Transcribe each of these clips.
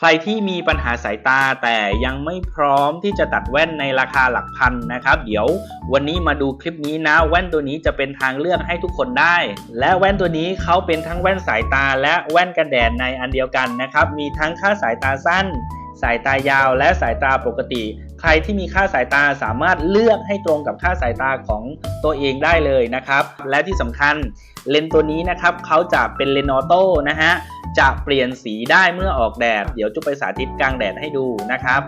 ใครที่มีปัญหาสายตาแต่ยังไม่พร้อมที่จะตัดแว่นในราคาหลักพันนะครับ เดี๋ยววันนี้มาดูคลิปนี้นะ แว่นตัวนี้จะเป็นทางเลือกให้ทุกคนได้ และแว่นตัวนี้เขาเป็นทั้งแว่นสายตาและแว่นกันแดดในอันเดียวกันนะครับ มีทั้งค่าสายตาสั้น สายตายาวและสายตาปกติ ใครที่มีค่าสายตาสามารถเลือกให้ตรงกับค่าสายตาของตัวเองได้เลยนะครับ และที่สำคัญเลนส์ตัวนี้นะครับเขาจะเป็นเลนส์ออโต้นะฮะ จะเปลี่ยนสีได้เมื่อออกแดด เดี๋ยวจุไปสาธิตกลางแดดให้ดูนะครับ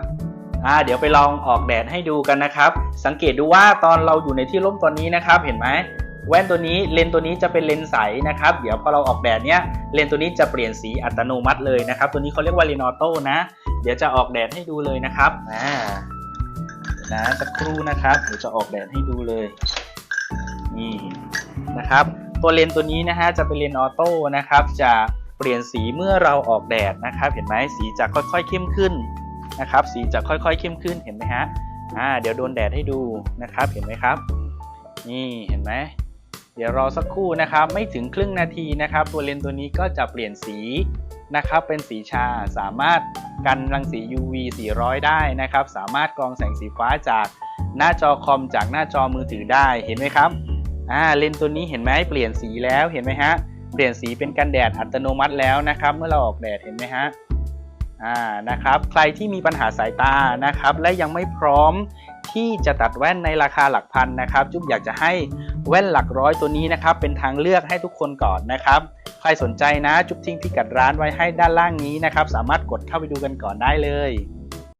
อ่าเดี๋ยวไปลองออกแดดให้ดูกันนะครับ สังเกตดูว่าตอนเราอยู่ในที่ร่มตอนนี้นะครับ เห็นไหมแว่นตัวนี้เลนตัวนี้จะเป็นเลนส์ใสนะครับ เดี๋ยวพอเราออกแดดเนี้ยเลนตัวนี้จะเปลี่ยนสีอัตโนมัติเลยนะครับ ตัวนี้เขาเรียกว่าเลนออโต้นะ เดี๋ยวจะออกแดดให้ดูเลยนะครับอ่าเดี๋ยวนะสักครู่นะครับเดี๋ยวจะออกแดดให้ดูเลยนี่นะครับ ตัวเลนตัวนี้นะฮะจะเป็นเลนออโต้นะครับจะ เปลี่ยนสีเมื่อเราออกแดดนะครับ เห็นไหมสีจะค่อยๆเข้มขึ้นนะครับ สีจะค่อยๆเข้มขึ้นเห็นไหมฮะอ่าเดี๋ยวโดนแดดให้ดูนะครับ เห็นไหมครับ นี่เห็นไหมเดี๋ยวรอสักครู่นะครับ ไม่ถึงครึ่งนาทีนะครับ ตัวเลนส์ตัวนี้ก็จะเปลี่ยนสีนะครับ เป็นสีชาสามารถกันรังสี UV 400 ได้นะครับ สามารถกรองแสงสีฟ้าจากหน้าจอคอมจากหน้าจอมือถือได้เห็นไหมครับอ่าเลนส์ตัวนี้เห็นไหมเปลี่ยนสีแล้วเห็นไหมฮะ เปลี่ยนสีเป็นกันแดดอัตโนมัติแล้วนะครับ เมื่อเราออกแดดเห็นไหมฮะอ่านะครับ ใครที่มีปัญหาสายตานะครับ และยังไม่พร้อมที่จะตัดแว่นในราคาหลักพันนะครับ จุ๊บอยากจะให้แว่นหลักร้อยตัวนี้นะครับ เป็นทางเลือกให้ทุกคนก่อนนะครับ ใครสนใจนะ จุ๊บทิ้งพิกัดร้านไว้ให้ด้านล่างนี้นะครับ สามารถกดเข้าไปดูกันก่อนได้เลย